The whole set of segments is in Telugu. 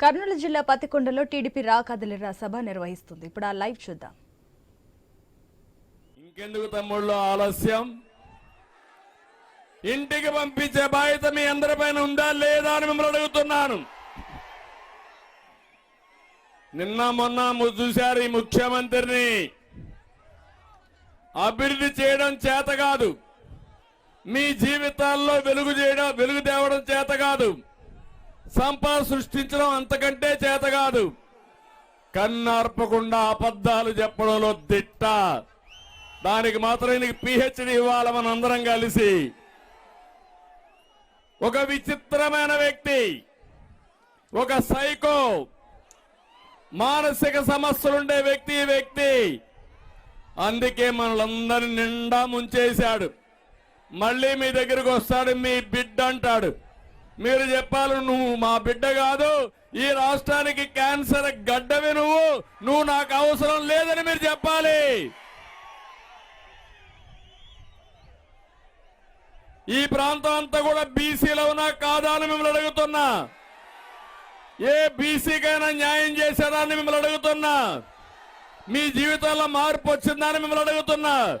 కర్నూలు జిల్లా పత్తికొండలో టీడీపీ రా కదలిరా సభ నిర్వహిస్తుంది. ఇప్పుడు ఆ లైవ్ చూద్దాం. ఇంకెందుకు తమ్ముళ్ళు ఆలస్యం? ఇంటికి పంపించే బాధ్యత మీ అందరిపైన ఉందా లేదా అని మిమ్మల్ని అడుగుతున్నాను. నిన్న మొన్న చూశారు ఈ ముఖ్యమంత్రిని. అభివృద్ధి చేయడం చేత కాదు. మీ జీవితాల్లో వెలుగు చేయడం వెలుగు తేవడం చేత కాదు. సంపద సృష్టించడం అంతకంటే చేత కాదు. కన్నార్పకుండా అబద్ధాలు చెప్పడంలో దిట్ట. దానికి మాత్రం ఈయనకి పిహెచ్డి ఇవ్వాలి మన అందరం కలిసి. ఒక విచిత్రమైన వ్యక్తి ఒక సైకో మానసిక సమస్యలుండే వ్యక్తి ఈ వ్యక్తి. అందుకే మనలందరి నిండా ముంచేశాడు. మళ్ళీ మీ దగ్గరకు వస్తాడు మీ బిడ్డ అంటాడు. మీరు చెప్పాలి నువ్వు మా బిడ్డ కాదు. ఈ రాష్ట్రానికి క్యాన్సర్ గడ్డవి నువ్వు. నువ్వు నాకు అవసరం లేదని మీరు చెప్పాలి. ఈ ప్రాంతం అంతా కూడా బీసీలో ఉన్నా కాదా అని మిమ్మల్ని అడుగుతున్నా. ఏ బీసీకైనా న్యాయం చేశారా అని మిమ్మల్ని అడుగుతున్నా. మీ జీవితంలో మార్పు వచ్చిందా అని మిమ్మల్ని అడుగుతున్నా.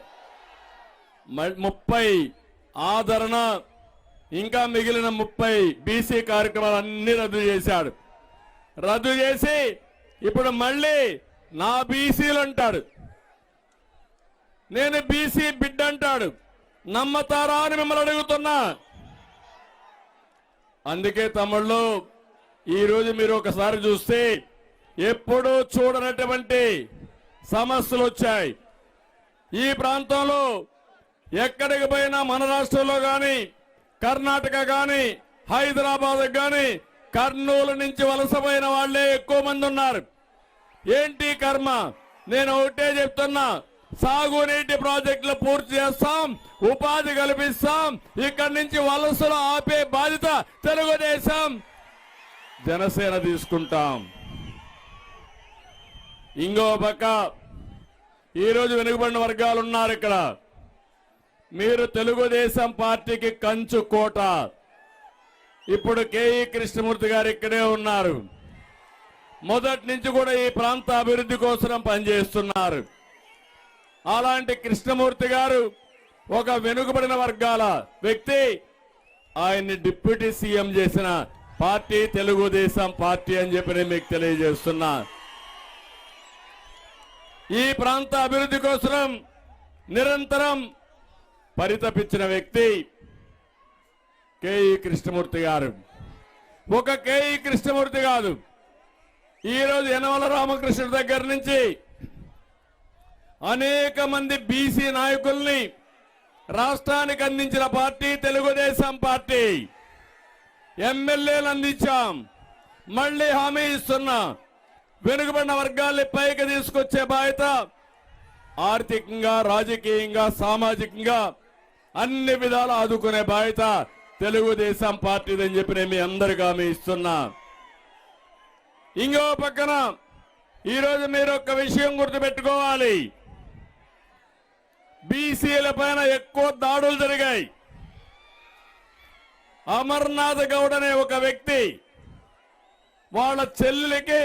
ముప్పై ఆదరణ ఇంకా మిగిలిన ముప్పై బీసీ కార్యక్రమాలు అన్ని రద్దు చేశాడు. రద్దు చేసి ఇప్పుడు మళ్ళీ నా బీసీలు అంటాడు. నేను బీసీ బిడ్డ అంటాడు. నమ్మతారా అని మిమ్మల్ని అడుగుతున్నా. అందుకే తమ్ముళ్ళు ఈరోజు మీరు ఒకసారి చూస్తే ఎప్పుడూ చూడనటువంటి సమస్యలు వచ్చాయి. ఈ ప్రాంతంలో ఎక్కడికి పోయినా మన రాష్ట్రంలో కానీ కర్ణాటక గాని హైదరాబాద్ గాని కర్నూలు నుంచి వలసపోయిన వాళ్ళే ఎక్కువ మంది ఉన్నారు. ఏంటి కర్మ? నేను ఒకటే చెప్తున్నా. సాగునీటి ప్రాజెక్టులు పూర్తి చేస్తాం ఉపాధి కల్పిస్తాం ఇక్కడి నుంచి వలసలు ఆపే బాధ్యత తెలుగుదేశం. జనసేన తీసుకుంటాం. ఇంకో పక్క ఈరోజు వెనుకబడిన వర్గాలు ఉన్నారు ఇక్కడ. మీరు తెలుగుదేశం పార్టీకి కంచు కోట. ఇప్పుడు కేఈ కృష్ణమూర్తి గారు ఇక్కడే ఉన్నారు. మొదటి నుంచి కూడా ఈ ప్రాంత అభివృద్ధి కోసం పనిచేస్తున్నారు. అలాంటి కృష్ణమూర్తి గారు ఒక వెనుకబడిన వర్గాల వ్యక్తి. ఆయన్ని డిప్యూటీ సీఎం చేసిన పార్టీ తెలుగుదేశం పార్టీ అని చెప్పి నేను మీకు తెలియజేస్తున్నా. ఈ ప్రాంత అభివృద్ధి కోసం నిరంతరం పరితపించిన వ్యక్తి కేఈ కృష్ణమూర్తి గారు. ఒక కేఈ కృష్ణమూర్తి కాదు. ఈరోజు యనమల రామకృష్ణుడి దగ్గర నుంచి అనేక మంది బీసీ నాయకుల్ని రాష్ట్రానికి అందించిన పార్టీ తెలుగుదేశం పార్టీ. ఎమ్మెల్యేలు అందించాం. మళ్ళీ హామీ ఇస్తున్నా. వెనుకబడిన వర్గాల్ని పైకి తీసుకొచ్చే బాధ్యత ఆర్థికంగా రాజకీయంగా సామాజికంగా అన్ని విధాలు ఆదుకునే బాధ్యత తెలుగుదేశం పార్టీదని చెప్పి నేను మీ అందరికీ హామీ ఇస్తున్నా. ఇంకో పక్కన ఈరోజు మీరు ఒక విషయం గుర్తుపెట్టుకోవాలి. బీసీల పైన ఎక్కువ దాడులు జరిగాయి. అమర్నాథ్ గౌడ్ అనే ఒక వ్యక్తి వాళ్ళ చెల్లెలకి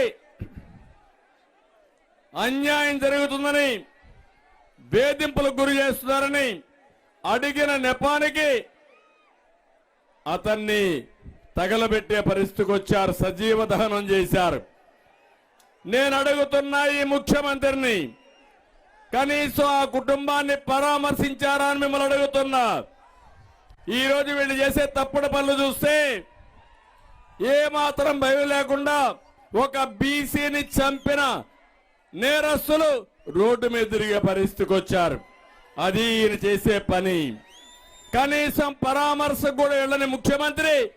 అన్యాయం జరుగుతుందని వేధింపులకు గురి చేస్తున్నారని అడిగిన నెపానికి అతన్ని తగలబెట్టే పరిస్థితికి వచ్చారు సజీవ దహనం చేశారు. నేను అడుగుతున్నా ఈ ముఖ్యమంత్రిని కనీసం ఆ కుటుంబాన్ని పరామర్శించారా అని మిమ్మల్ని అడుగుతున్నా. ఈరోజు వీళ్ళు చేసే తప్పుడు పనులు చూస్తే ఏమాత్రం భయం లేకుండా ఒక బీసీని చంపిన నేరస్తులు రోడ్డు మీద తిరిగే పరిస్థితికి వచ్చారు. అది ఈయన చేసే పని. కనీసం పరామర్శకు కూడా వెళ్ళని ముఖ్యమంత్రి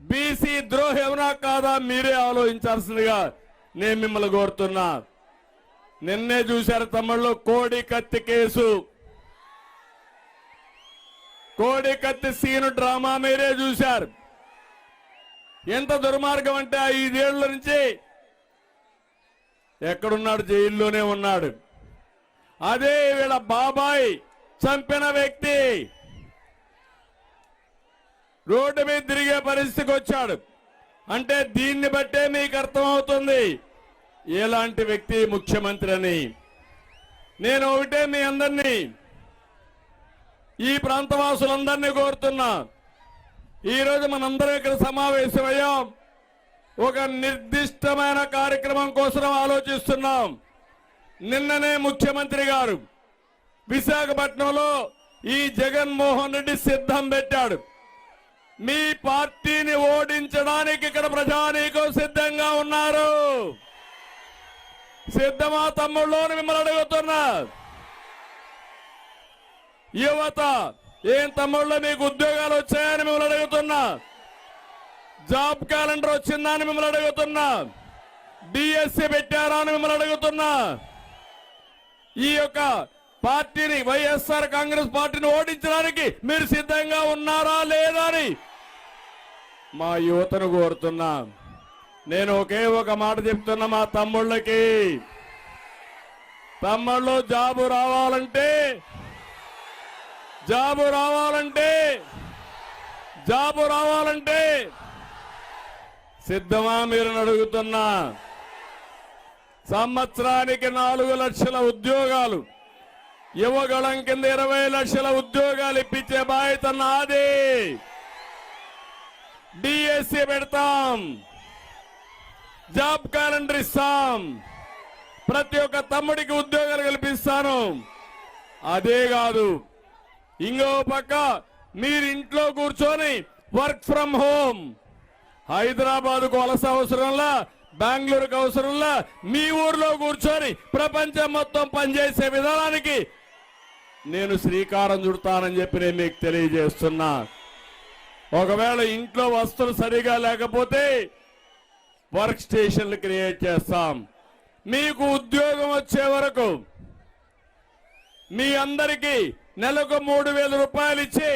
బీసీ ద్రోహి ఎవరా కాదా మీరే ఆలోచించాల్సిందిగా నేను మిమ్మల్ని కోరుతున్నా. నిన్నే చూశారు తమ్ముళ్ళు కోడి కత్తి కేసు. కోడి కత్తి సీను డ్రామా మీరే చూశారు. ఎంత దుర్మార్గం అంటే ఐదేళ్ళ నుంచి ఎక్కడున్నాడు? జైల్లోనే ఉన్నాడు. అదే వీళ్ళ బాబాయ్ చంపిన వ్యక్తి రోడ్డు మీద తిరిగే పరిస్థితికి వచ్చాడు. అంటే దీన్ని బట్టే మీకు అర్థమవుతుంది. ఎలాంటి వ్యక్తి ముఖ్యమంత్రి అని. నేను ఒకటే మీ అందరినీ ఈ ప్రాంతవాసులందరినీ కోరుతున్నా. ఈరోజు మనందరం ఇక్కడ సమావేశమయ్యాం. ఒక నిర్దిష్టమైన కార్యక్రమం కోసం ఆలోచిస్తున్నాం. నిన్ననే ముఖ్యమంత్రి గారు విశాఖపట్నంలో ఈ జగన్మోహన్ రెడ్డి సిద్ధం పెట్టాడు. మీ పార్టీని ఓడించడానికి ఇక్కడ ప్రజానీకం సిద్ధంగా ఉన్నారు. సిద్ధమా తమ్ముళ్ళు మిమ్మల్ని అడుగుతున్నా. యువత ఏం తమ్ముళ్ళు మీకు ఉద్యోగాలు వచ్చాయని మిమ్మల్ని అడుగుతున్నా. జాబ్ క్యాలెండర్ వచ్చిందా అని మిమ్మల్ని అడుగుతున్నా. డిఎస్సి పెట్టారా అని మిమ్మల్ని అడుగుతున్నా. ఈ యొక్క పార్టీని వైఎస్ఆర్ కాంగ్రెస్ పార్టీని ఓడించడానికి మీరు సిద్ధంగా ఉన్నారా లేదా అని మా యువతను కోరుతున్నా. నేను ఒకే ఒక మాట చెప్తున్నా మా తమ్ముళ్ళకి. తమ్ముళ్ళు జాబు రావాలంటే జాబు రావాలంటే జాబు రావాలంటే సిద్ధమా మీరు అడుగుతున్నా. సంవత్సరానికి నాలుగు లక్షల ఉద్యోగాలు. యువగళం కింద ఇరవై లక్షల ఉద్యోగాలు ఇప్పించే బాధ్యత నాది. డిఎస్సి పెడతాం. జాబ్ క్యాలెండర్ ఇస్తాం. ప్రతి ఒక్క తమ్ముడికి ఉద్యోగాలు కల్పిస్తాను. అదే కాదు ఇంకో పక్క మీరు ఇంట్లో కూర్చొని వర్క్ ఫ్రం హోమ్. హైదరాబాద్కు వలస అవసరంలా బెంగళూరుకు అవసరంలా మీ ఊర్లో కూర్చొని ప్రపంచం మొత్తం పనిచేసే విధానానికి నేను శ్రీకారం చుడతానని చెప్పి నేను మీకు తెలియజేస్తున్నా. ఒకవేళ ఇంట్లో వస్తువులు సరిగా లేకపోతే వర్క్ స్టేషన్లు క్రియేట్ చేస్తాం. మీకు ఉద్యోగం వచ్చే వరకు మీ అందరికీ నెలకు మూడు వేల రూపాయలు ఇచ్చి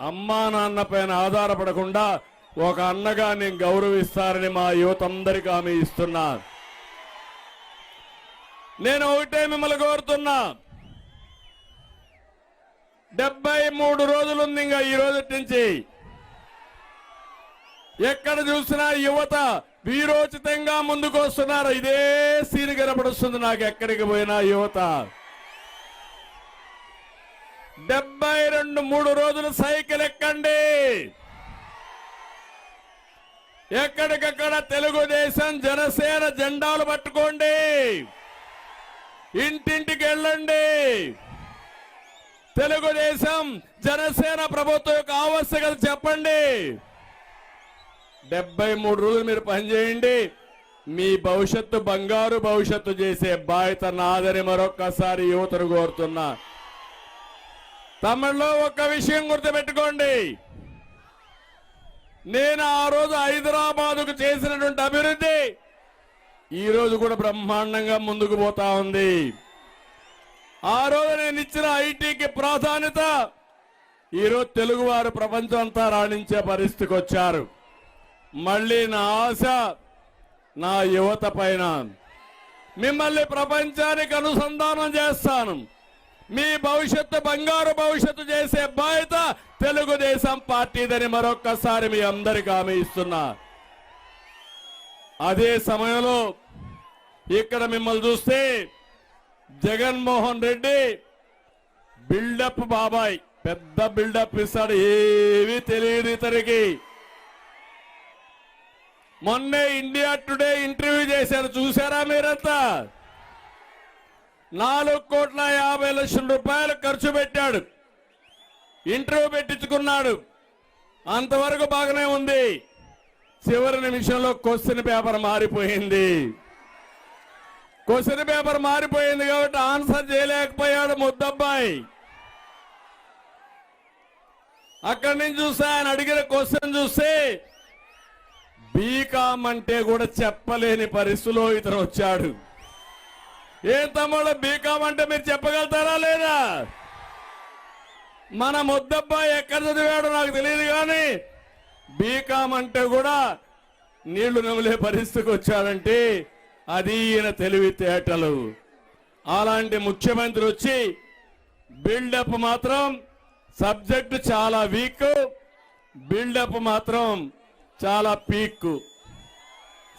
అమ్మా నాన్న పైన ఆధారపడకుండా ఒక అన్నగా నేను గౌరవిస్తారని మా యువత అందరికీ హామీ ఇస్తున్నా. నేను ఒకటే మిమ్మల్ని కోరుతున్నా. డెబ్బై మూడు రోజులుంది ఇంకా ఈ రోజు నుంచి. ఎక్కడ చూసినా యువత వీరోచితంగా ముందుకు వస్తున్నారు ఇదే సీన్ కనపడుస్తుంది నాకు ఎక్కడికి పోయినా యువత. డెబ్బై రెండు మూడు రోజులు సైకిల్ ఎక్కండి. ఎక్కడికక్కడ తెలుగుదేశం జనసేన జెండాలు పట్టుకోండి. ఇంటింటికి వెళ్ళండి. తెలుగుదేశం జనసేన ప్రభుత్వం యొక్క ఆవశ్యకత చెప్పండి. డెబ్బై మూడు రోజులు మీరు పనిచేయండి మీ భవిష్యత్తు బంగారు భవిష్యత్తు చేసే బాధ్యత నాదని మరొక్కసారి యువతను కోరుతున్నా. తమిళలో ఒక విషయం గుర్తుపెట్టుకోండి. నేను ఆ రోజు హైదరాబాదుకు చేసినటువంటి అభివృద్ధి. ఈ రోజు కూడా బ్రహ్మాండంగా ముందుకు పోతా ఉంది. ఆ రోజు నేను ఇచ్చిన ఐటీకి ప్రాధాన్యత ఈరోజు తెలుగువారు ప్రపంచం అంతా రాణించే పరిస్థితికి వచ్చారు. మళ్ళీ నా ఆశ నా యువత పైన మిమ్మల్ని ప్రపంచానికి అనుసంధానం చేస్తాను. మీ భవిష్యత్తు బంగారు భవిష్యత్తు చేసే బాధ్యత తెలుగుదేశం పార్టీదని మరొక్కసారి మీ అందరికి హామీ ఇస్తున్నా. అదే సమయంలో ఇక్కడ మిమ్మల్ని చూస్తే జగన్మోహన్ రెడ్డి బిల్డప్ బాబాయ్ పెద్ద బిల్డప్ ఇస్తాడు ఏమీ తెలియదు ఇతనికి. మొన్నే ఇండియా టుడే ఇంటర్వ్యూ చేశారు చూసారా మీరంతా? నాలుగు కోట్ల యాభై లక్షల రూపాయలు ఖర్చు పెట్టాడు. ఇంటర్వ్యూ పెట్టించుకున్నాడు. అంతవరకు బాగానే ఉంది. చివరి నిమిషంలో క్వశ్చన్ పేపర్ మారిపోయింది. క్వశ్చన్ పేపర్ మారిపోయింది కాబట్టి ఆన్సర్ చేయలేకపోయాడు ముద్దబ్బాయి. అక్కడి నుంచి చూస్తే ఆయన అడిగిన క్వశ్చన్ చూస్తే బీకామ్ అంటే కూడా చెప్పలేని పరిస్థితిలో ఇతను వచ్చాడు. ఏం తమ్ముడు బీకామ్ అంటే మీరు చెప్పగలుగుతారా లేదా? మన ముద్దబ్బాయి ఎక్కడ చదివాడో నాకు తెలియదు కానీ బీకామ్ అంటే కూడా నీళ్ళు నమిలే పరిస్థితికి వచ్చాడంటే అది ఈయన తెలివితేటలు. అలాంటి ముఖ్యమంత్రి వచ్చి బిల్డప్ మాత్రం సబ్జెక్ట్ చాలా వీక్ బిల్డప్ మాత్రం చాలా పీక్.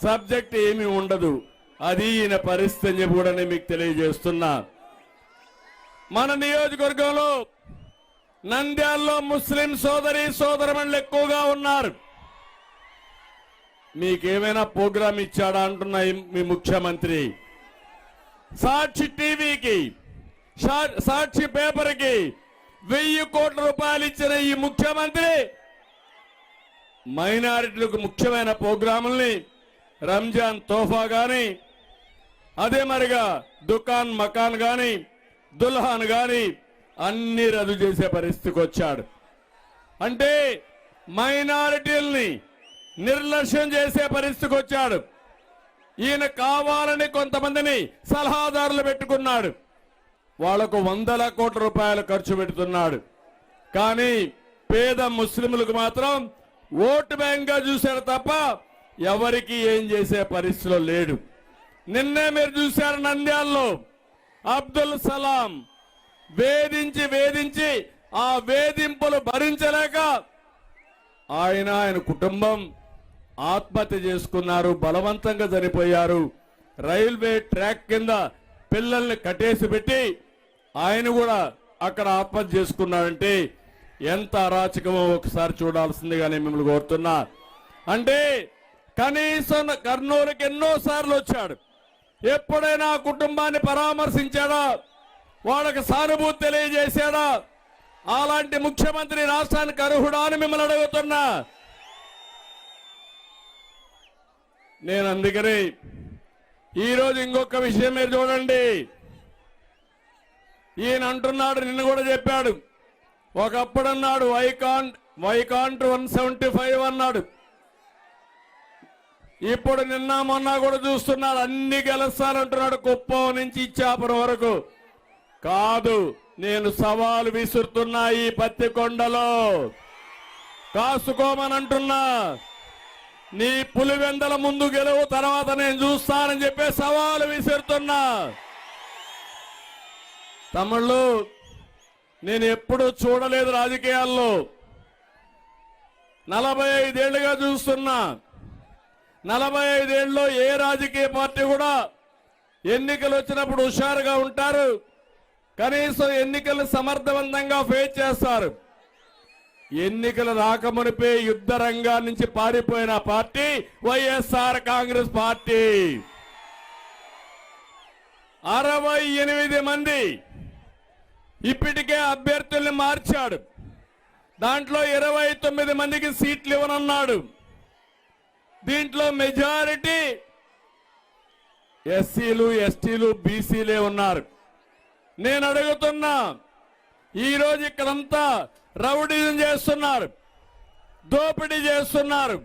సబ్జెక్ట్ ఏమీ ఉండదు. అది ఈయన పరిస్థితి అని చెప్పి కూడా నేను మీకు తెలియజేస్తున్నా. మన నియోజకవర్గంలో నంద్యాలలో ముస్లిం సోదరి సోదరమణులు ఎక్కువగా ఉన్నారు. మీకేమైనా ప్రోగ్రాం ఇచ్చాడా అంటున్నా మీ ముఖ్యమంత్రి. సాక్షి టీవీకి సా- సాక్షి పేపర్కి వెయ్యి కోట్ల రూపాయలు ఇచ్చిన ఈ ముఖ్యమంత్రి మైనారిటీలకు ముఖ్యమైన ప్రోగ్రాముల్ని రంజాన్ తోఫా కానీ అదే మరిగా దుకాన్ మకాన్ గాని దుల్హాన్ గాని అన్ని రద్దు చేసే పరిస్థితికి వచ్చాడు. అంటే మైనారిటీల్ని నిర్లక్ష్యం చేసే పరిస్థితికి వచ్చాడు. ఈయన కావాలని కొంతమందిని సలహాదారులు పెట్టుకున్నాడు. వాళ్ళకు వందల కోట్ల రూపాయలు ఖర్చు పెడుతున్నాడు. కానీ పేద ముస్లింలకు మాత్రం ఓటు బ్యాంక్గా చూశారు తప్ప ఎవరికి ఏం చేసే పరిస్థితిలో లేడు. నిన్నే మీరు చూశారు నంద్యాల్లో. అబ్దుల్ సలాం వేధించి వేధించి ఆ వేధింపులు భరించలేక ఆయన ఆయన కుటుంబం ఆత్మహత్య చేసుకున్నారు బలవంతంగా చనిపోయారు. రైల్వే ట్రాక్ కింద పిల్లల్ని కట్టేసి పెట్టి ఆయన కూడా అక్కడ ఆత్మహత్య చేసుకున్నాడంటే ఎంత అరాచకమో ఒకసారి చూడాల్సిందిగా నేను మిమ్మల్ని కోరుతున్నా. అంటే కనీసం కర్నూలుకి ఎన్నోసార్లు వచ్చాడు. ఎప్పుడైనా కుటుంబాన్ని పరామర్శించాడా? వాళ్ళకి సానుభూతి తెలియజేశాడా? అలాంటి ముఖ్యమంత్రి రాష్ట్రానికి అర్హుడా అని మిమ్మల్ని అడుగుతున్నా. నేను అందుకని ఈరోజు ఇంకొక విషయం మీరు చూడండి. ఈయన అంటున్నాడు నిన్ను కూడా చెప్పాడు. ఒకప్పుడు అన్నాడు vacant vacant one seventy five అన్నాడు. ఇప్పుడు నిన్న మొన్న కూడా చూస్తున్నాడు అన్ని గెలుస్తానంటున్నాడు కుప్పం నుంచి ఇచ్చాపురం వరకు. కాదు నేను సవాలు విసురుతున్నా ఈ పత్తి కొండలో. కాసుకోమని అంటున్నా నీ పులివెందల ముందు గెలువు తర్వాత నేను చూస్తానని చెప్పే సవాలు విసురుతున్నా. తమిళ్ళు నేను ఎప్పుడు చూడలేదు రాజకీయాల్లో. నలభై ఐదేళ్ళుగా చూస్తున్నా. నలభై ఐదేళ్ళలో ఏ రాజకీయ పార్టీ కూడా ఎన్నికలు వచ్చినప్పుడు హుషారుగా ఉంటారు. కనీసం ఎన్నికలు సమర్థవంతంగా ఫేస్ చేస్తారు. ఎన్నికలు రాకమునిపే యుద్ధ రంగాల నుంచి పారిపోయిన పార్టీ వైఎస్ఆర్ కాంగ్రెస్ పార్టీ. అరవై ఎనిమిది మంది ఇప్పటికే అభ్యర్థుల్ని మార్చాడు. దాంట్లో ఇరవై తొమ్మిది మందికి సీట్లు ఇవ్వనన్నాడు. దీంట్లో మెజారిటీ ఎస్సీలు ఎస్టీలు బీసీలే ఉన్నారు. నేను అడుగుతున్నా ఈరోజు ఇక్కడంతా రౌడీజం చేస్తున్నారు దోపిడీ చేస్తున్నారు.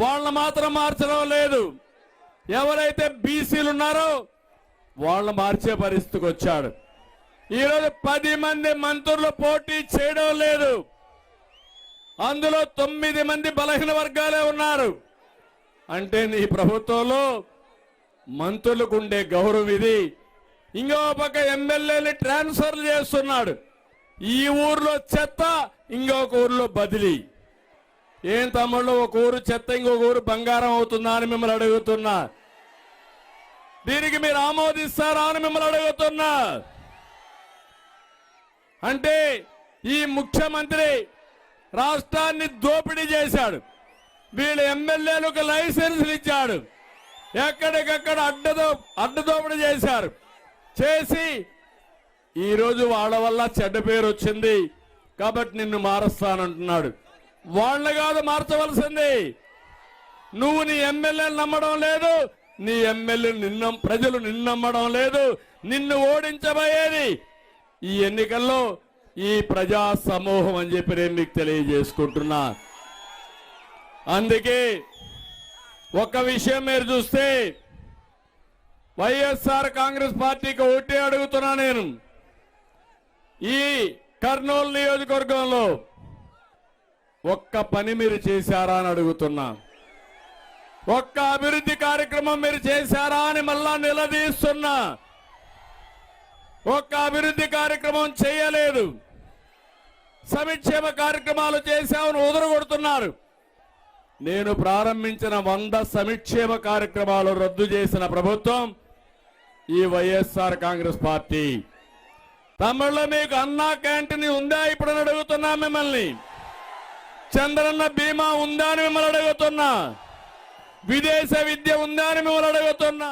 వాళ్ళని మాత్రం మార్చడం లేదు. ఎవరైతే బీసీలు ఉన్నారో వాళ్ళని మార్చే పరిస్థితికి వచ్చాడు. ఈరోజు పది మంది మంత్రులు పోటీ చేయడం లేదు. అందులో తొమ్మిది మంది బలహీన వర్గాలే ఉన్నారు. అంటే నీ ప్రభుత్వంలో మంత్రులకు ఉండే గౌరవం ఇది ఇంకో పక్క ఎమ్మెల్యేని ట్రాన్స్ఫర్ చేస్తున్నాడు. ఈ ఊర్లో చెత్త ఇంకొక ఊర్లో బదిలీ. ఏం తమ్ముళ్ళు ఒక ఊరు చెత్త ఇంకొక ఊరు బంగారం అవుతుందా అని మిమ్మల్ని అడుగుతున్నా. దీనికి మీరు ఆమోదిస్తారా అని మిమ్మల్ని అడుగుతున్నా. అంటే ఈ ముఖ్యమంత్రి రాష్ట్రాన్ని దోపిడీ చేశాడు. వీళ్ళ ఎమ్మెల్యేలకు లైసెన్సులు ఇచ్చాడు. ఎక్కడికక్కడ అడ్డదో అడ్డదోపిడి చేశారు. చేసి ఈరోజు వాళ్ళ వల్ల చెడ్డ పేరు వచ్చింది. కాబట్టి నిన్ను మారుస్తానంటున్నాడు. వాళ్ళని కాదు మార్చవలసింది. నువ్వు నీ ఎమ్మెల్యేలు నమ్మడం లేదు. నీ ఎమ్మెల్యే నిన్న ప్రజలు నిన్ను నమ్మడం లేదు. నిన్ను ఓడించబోయేది. ఈ ఎన్నికల్లో ఈ ప్రజా సమూహం అని చెప్పి నేను మీకు తెలియజేసుకుంటున్నా. అందుకే ఒక విషయం మీరు చూస్తే వైఎస్ఆర్ కాంగ్రెస్ పార్టీకి ఓటే అడుగుతున్నా నేను. ఈ కర్నూలు నియోజకవర్గంలో ఒక్క పని మీరు చేశారా అని అడుగుతున్నా. ఒక్క అభివృద్ధి కార్యక్రమం మీరు చేశారా అని మళ్ళా నిలదీస్తున్నా. ఒక్క అభివృద్ధి కార్యక్రమం చేయలేదు. సంక్షేమ కార్యక్రమాలు చేశామని ఉదరగొడుతున్నారు. నేను ప్రారంభించిన వంద సంక్షేమ కార్యక్రమాలు రద్దు చేసిన ప్రభుత్వం ఈ వైఎస్ఆర్ కాంగ్రెస్ పార్టీ. తమిళలో మీకు అన్నా క్యాంటీన్ ఉందా ఇప్పుడు అని అడుగుతున్నా మిమ్మల్ని. చంద్రన్న బీమా ఉందా అని మిమ్మల్ని అడుగుతున్నా. విదేశ విద్య ఉందా అని మిమ్మల్ని అడుగుతున్నా.